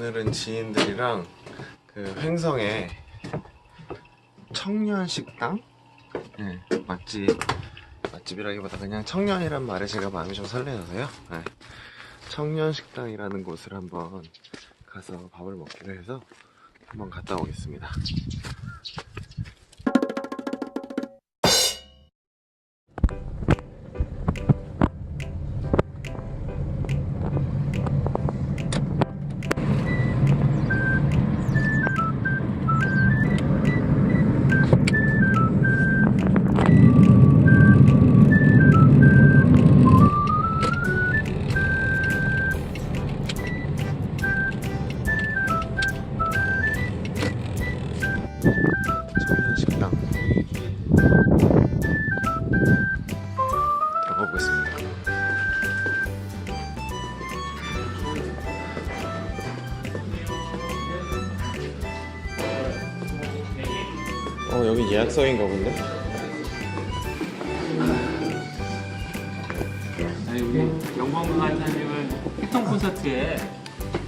오늘은 지인들이랑 그 횡성에 청년 식당? 네, 맛집 맛집이라기보다 그냥 청년이란 말에 제가 마음이 좀 설레어서요. 네, 청년 식당이라는 곳을 한번 가서 밥을 먹기로 해서 한번 갔다 오겠습니다. 청년 식당 들어가 보겠습니다. 어 여기 예약성인가 본데? 아니 우리 영광 강사님은 했던 콘서트에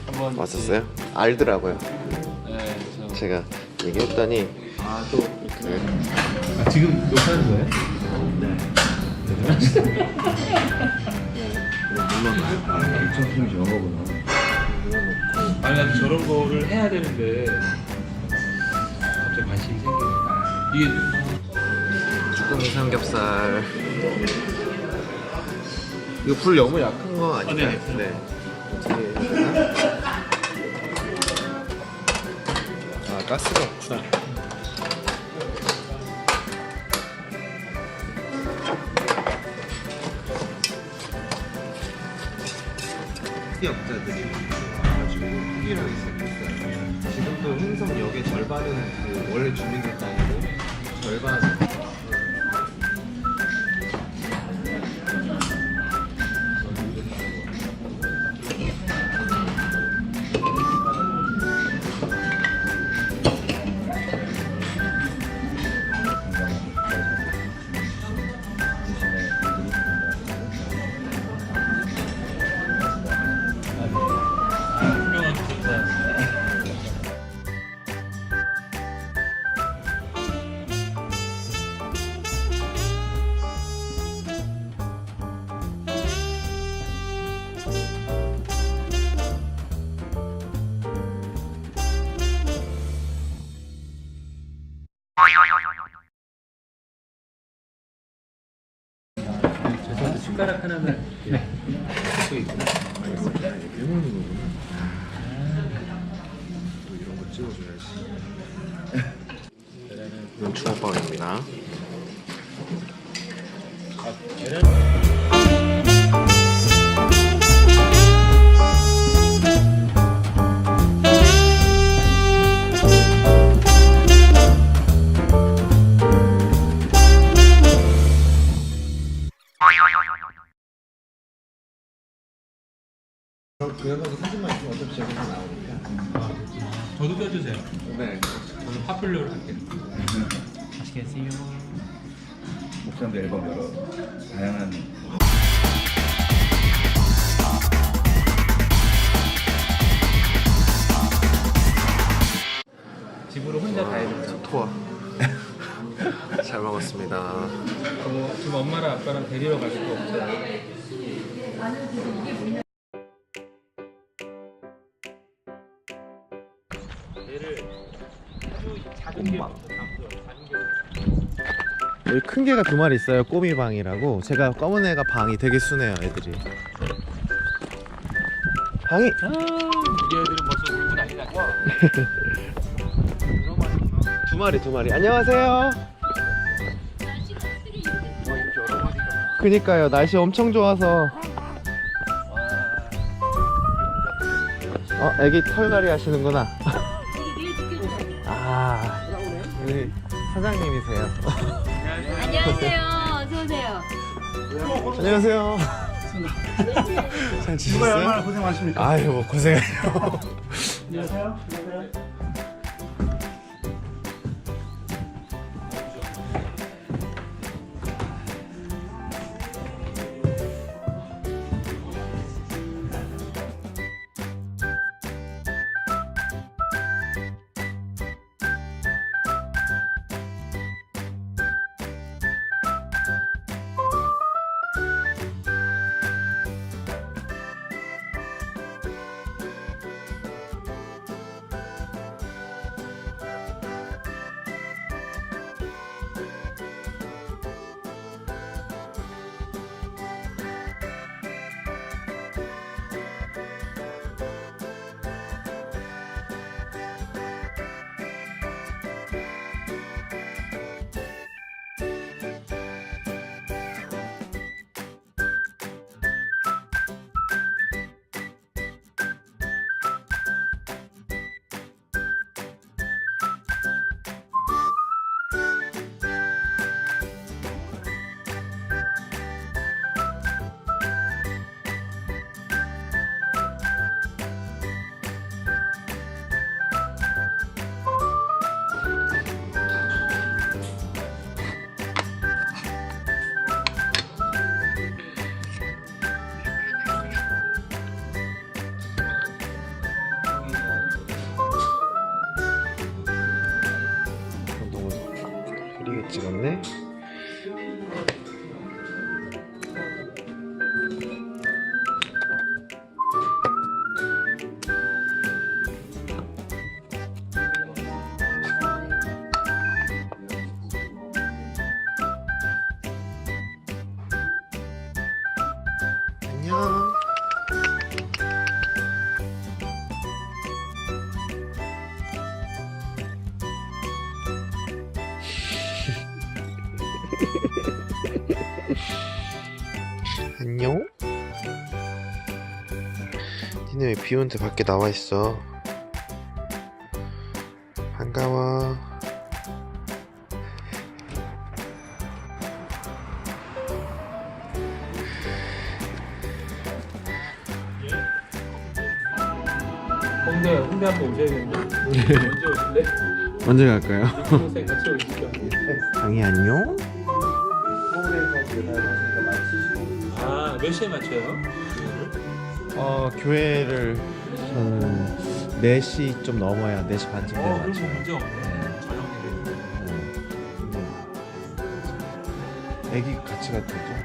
한번 왔었어요? 알더라고요. 네, 저... 제가 얘기했더니 아또 그 아, 지금 녹화하는 거예요? 아니 나 저런 거를 해야 되는데 갑자기 관심이 생기니까 이게 쭈꾸미 삼겹살 이거 불 너무 약한 거 아닌가요? 아, 네네. 네. 어떻게 해야 되나? 가스가 없구나. 기업자들이 와가지고 후기를 시작했어요. 지금도 흥성역의 절반은 그 원래 주민들 땅이고 절반은 숟가락 하나만 네. 또 있구나 일본인이구나. 또 이런 거 찍어줘야지. 이건 주먹밥입니다. 그래서 사진만 있으면 어차피 저기서 나오니까. 저도 껴주세요. 네. 저는 파플러를 할게요. 맛있게 드세요. 목사님도 앨범 여러 다양한 집으로 혼자 가야 되죠. 토아. 잘 먹었습니다. 어, 지금 엄마랑 아빠랑 데리러 갈 수가 없어요. 얘를 아주 작은 게 작은 게 여기 큰 개가 두 마리 있어요. 꼬미방이라고. 제가 검은 애가 방이 되게 순해요, 애들이. 방이 아, 우리 애들은 벌써 울고 난리 났어. 두 마리, 두 마리. 안녕하세요. 그니까요. 날씨 엄청 좋아서. 어, 애기 털갈이 하시는구나. 아, 우리 사장님이세요. 안녕하세요. 어서 오세요. 안녕하세요. 잘 지냈어요? 고생 많으십니까? 아유, 뭐 고생해요. 안녕하세요. 안녕하세요. Thank. 안녕? 니네 왜 비 오는데 밖에 나와 있어? 반가워. 홍대 홍대 한번 오셔야겠네. 언제 오실래? 언제 갈까요? 동생 같이 오시죠. 강이 안녕? 아 몇 시에 맞춰요? 어 교회를 저는 4시 좀 넘어야 4시 반쯤 어 되면 그럼 맞춰요. 문제 없네. 저녁에. 네. 애기 같이 가도 되죠?